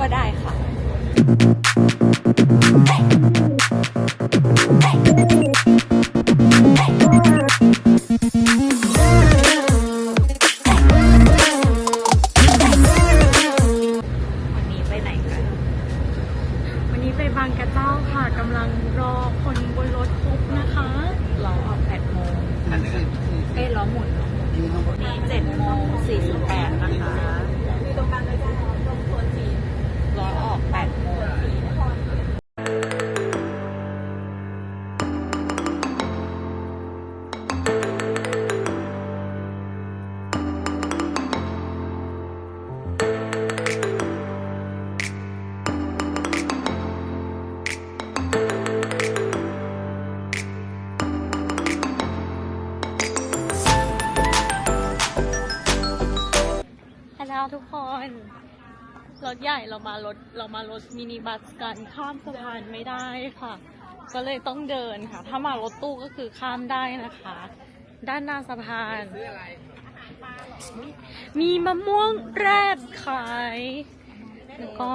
ก็ได้ค่ะวันนี้ไปไหนกันวันนี้ไปบางกระเจ้าค่ะกำลังรอคนบนรถครบนะคะเราอ ทุกคน รถใหญ่เรามารถเรามารถมินิบัสกันข้ามสะพานไม่ได้ค่ะ ก็เลยต้องเดินค่ะ ถ้ามารถตู้ก็คือข้ามได้นะคะ ด้านหน้าสะพาน มีมะม่วงแรดขาย แล้วก็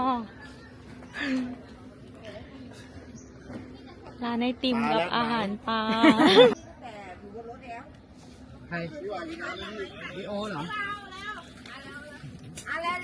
ร้านไอติมกับอาหารปลาใครลีโอเหรอ I Alan.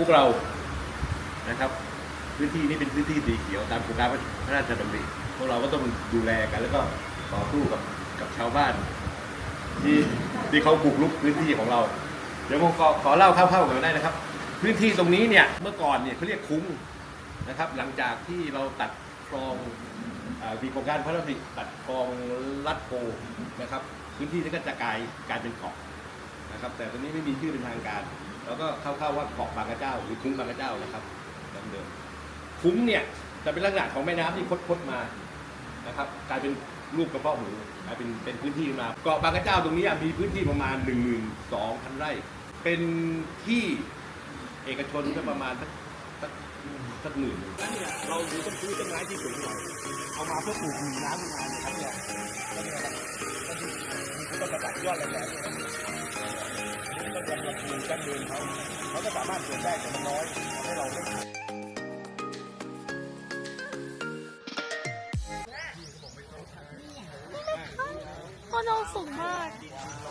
พวกเรานะครับ พื้นที่นี้เป็นพื้นที่สีเขียวตามโครงการพระราชดำริพวกเราก็ต้องดูแลกัน แล้วก็ต่อสู้กับกับชาวบ้าน ที่ที่เขาบุกรุกพื้นที่ของเรา เดี๋ยวผมขอขอเล่าคร่าวๆกันได้นะครับ พื้นที่ตรงนี้เนี่ยเมื่อก่อนเนี่ยเขาเรียกคุ้งนะครับ หลังจากที่เราตัดคลองมีโครงการพระราชดำริตัดคลองลัดโพนะครับ พื้นที่นี้ก็จะกลายกลายเป็นเกาะนะครับ แต่ตอนนี้ไม่มีชื่อเป็นทางการ แล้วก็เข้าๆว่าเกาะบางกระเจ้าหรือคุ้งบางกระเจ้านะครับดังเดิมคุ้งเนี่ยจะเป็นลักษณะของแม่น้ำที่คดๆมานะครับกลายเป็นรูปกระเพาะหมูกลายเป็นเป็นพื้นที่มาเกาะบางกระเจ้าตรงนี้มีพื้นที่ประมาณ1 2 0 0 0ไร่ เป็นที่เอกชนก็ประมาณสักสักสักหมื่นนึ่งเนี่ยเราดูต้นพื้นต้นไม้ที่สูงหน่อยเอามาเพื่อปลูกหนีน้ำขึ้นมาเนี่ยครับเนี่ยก็เนี่ยครับก็คือมีต้นกระดับยอดแหลมๆ ก็จะมาดูดั้งเดิมเขาเขาก็สามารถเกิดได้แต่มันน้อยทำให้เราไม่ก็น้องสูงมาก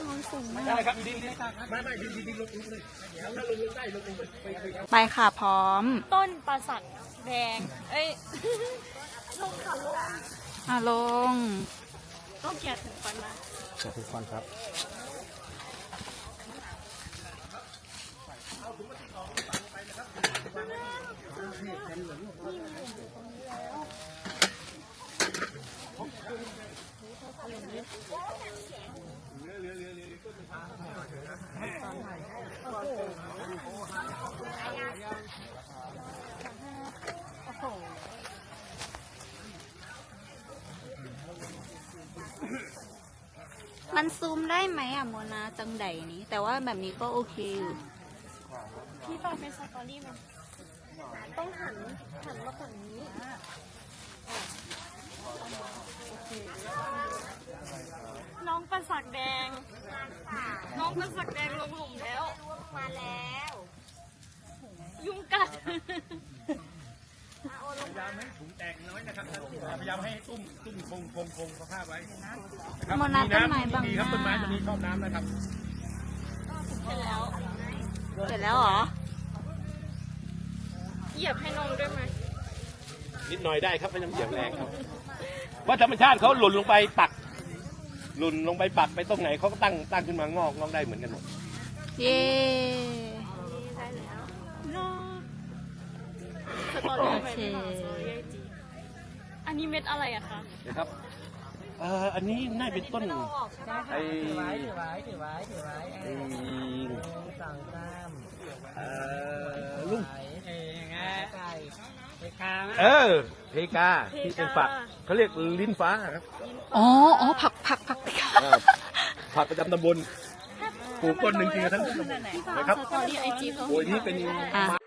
น้องสูงมาก ได้ครับดินดินไม่ไม่ดินดินดินลงลงเลยถ้าลงลงได้ลงลงไปไปค่ะพร้อม ต้นปราสักแดง เอ้ยอะลง ต้องแกะถึงฟันนะขอบคุณฟันครับ มันซูมได้ไหมอะโมนาจังใดนี้ แต่ว่าแบบนี้ก็โอเคอยู่ พี่ฟังเป็นสตอรี่ไหมต้องหันหันมาฝั่งนี้น้องประสักแดง น้องประสักแดงลงหลุมแล้ว มาแล้ว ยุงกัดพยายามให้ถุงแตกน้อยนะครับพยายามให้ตุ้มตุ้มคงคงคงสภาพไว้นะครับโมนาต้นไม้บางดีหครับต้นไม้น้าตัวนี้ชอบน้ำนะครับเสร็จแล้ว เสร็จแล้วเหรอ เหยียบให้น้องด้วยไหมนิดหน่อยได้ครับไม่ต้องเหยียบแรงครับว่าธรรมชาติเขาหล่นลงไปปัก หล่นลงไปปักไปตรงไหนเขาก็ตั้งตั้งขึ้นมางอกงอกได้เหมือนกันหมดเย้แล้วเนาะสตอรี่ไปโอเคไม่มาสตอรี่ไอจีอันนี้เม็ดอะไรอะคะนะครับเอ่ออันนี้น่าเป็นต้นไอ้ถือไว้ถือไว้ถือไว้ถือไว้เอไอ้อสองสามเอ่อ ลุงเองไงไก่ไปคางเออเพกาที่เป็นฝักเขาเรียกลิ้นฟ้าครับอ๋ออ๋อผักผักผักเออผักประจำตำบลปลูกต้นหนึ่งกินกันทั้งตำบลนะครับสตอรี่ไอจีเขาโอ้ยนี่เป็นอะความ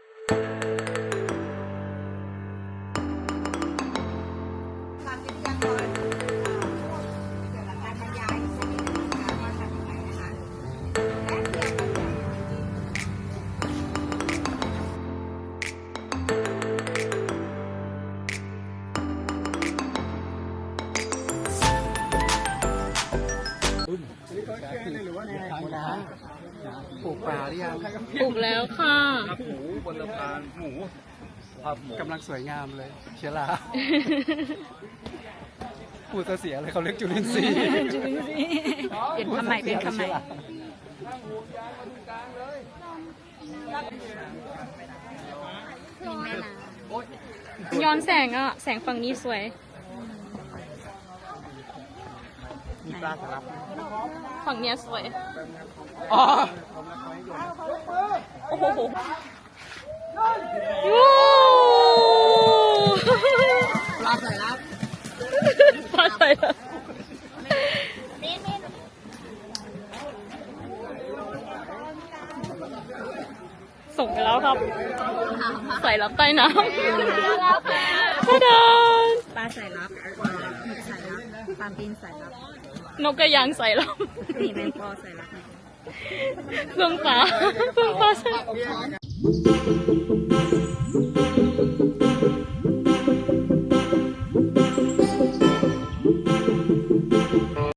ปลูกปลาหรือยังปลูกแล้วค่ะหมูบนสะพานหมูครับหมูกำลังสวยงามเลย เชื้อราพูดซะเสียเลยเขาเรียกจุลินทรีย์เปลี่ยนคำใหม่เปลี่ยนคำใหม่ย้อนแสงอะ แสงฝั่งนี้สวย มีปลาสลับฝั่งเนี้ยสวย อ๋อ โอ้โหโอ้ปลาใส่รับปลาใส่แล้วส่งไปแล้วครับ ใส่รับใต้น้ำท่าดานปลาสายลับหมึกสายลับปลาตีนสายลับ นกกระยางใส่รับนี่แมงปอสายลับนะเฟืองฟ้าเฟืองฟ้าใส่อบช้อน